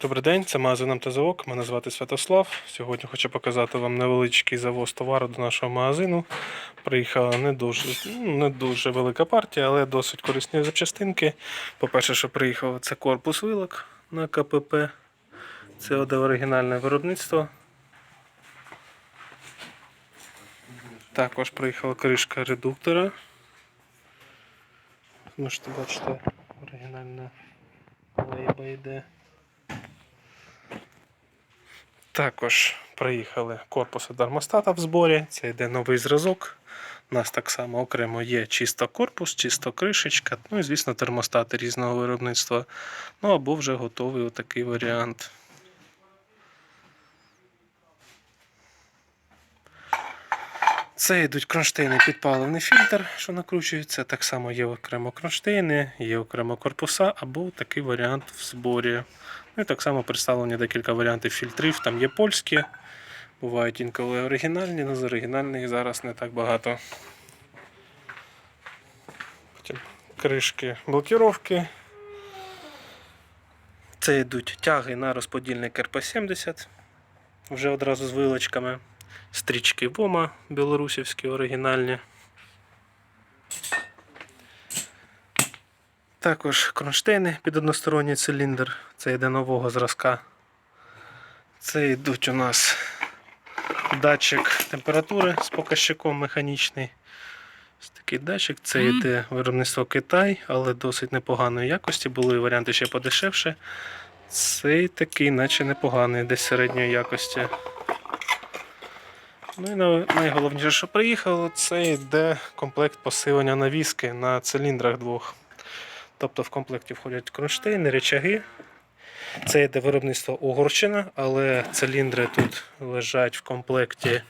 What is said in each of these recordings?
Добрий день, це магазин МТЗОК. Мене звати Святослав. Сьогодні хочу показати вам невеличкий завоз товару до нашого магазину. Приїхала не дуже, не дуже велика партія, але досить корисні запчастинки. По-перше, що приїхав, це корпус вилок на КПП. Це оде оригінальне виробництво. Також приїхала кришка редуктора. Можете бачити, оригінальна лейба йде. Також приїхали корпуси термостата в зборі. Це йде новий зразок. У нас так само окремо є чисто корпус, чисто кришечка, ну і, звісно, термостати різного виробництва. Ну або вже готовий отакий варіант. Це йдуть кронштейни підпаливний фільтр, що накручується. Так само є окремо кронштейни, є окремо корпуса, або такий варіант в зборі. Ну і так само представлені декілька варіантів фільтрів. Там є польські, бувають інколи оригінальні, але з оригінальних зараз не так багато. Потім кришки блокіровки. Це йдуть тяги на розподільник РП-70, вже одразу з вилочками. Стрічки ВОМА білорусівські оригінальні. Також кронштейни під односторонній циліндр. Це йде нового зразка. Це йдуть у нас датчик температури з показчиком механічний. Ось такий датчик. Це йде виробництво Китай, але досить непоганої якості. Були варіанти ще подешевше. Цей такий, наче непоганий, десь середньої якості. Ну і найголовніше, що приїхало, це йде комплект посилення навіски на циліндрах двох. Тобто в комплекті входять кронштейни, речаги. Це йде виробництво Угорщина, але циліндри тут лежать в комплекті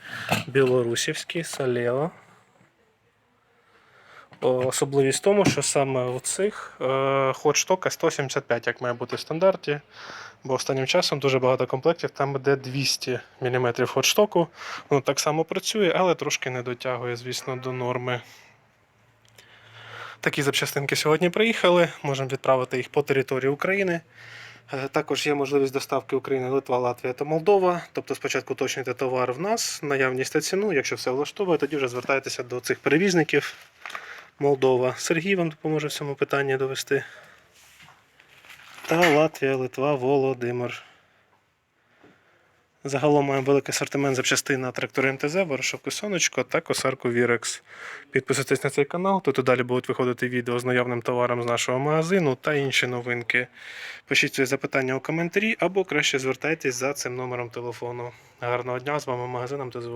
білорусівські, Салео. Особливість в тому, що саме у цих ход штока 175, як має бути в стандарті. Бо останнім часом дуже багато комплектів, там де 200 мм ход штоку. Воно так само працює, але трошки не дотягує, звісно, до норми. Такі запчастинки сьогодні приїхали. Можемо відправити їх по території України. Е, Також є можливість доставки України, Литва, Латвія та Молдова. Тобто спочатку уточнюйте товар в нас, наявність та ціну. Якщо все влаштовує, тоді вже звертайтеся до цих перевізників. Молдова. Сергій вам допоможе в цьому питанні довести. Та Латвія, Литва, Володимир. Загалом маємо великий асортимент запчастин на трактори МТЗ, ворошовку сонечко та косарку Вірекс. Підписуйтесь на цей канал, тут і далі будуть виходити відео з наявним товаром з нашого магазину та інші новинки. Пишіть свої запитання у коментарі або краще звертайтесь за цим номером телефону. Гарного дня з вами магазин МТЗ.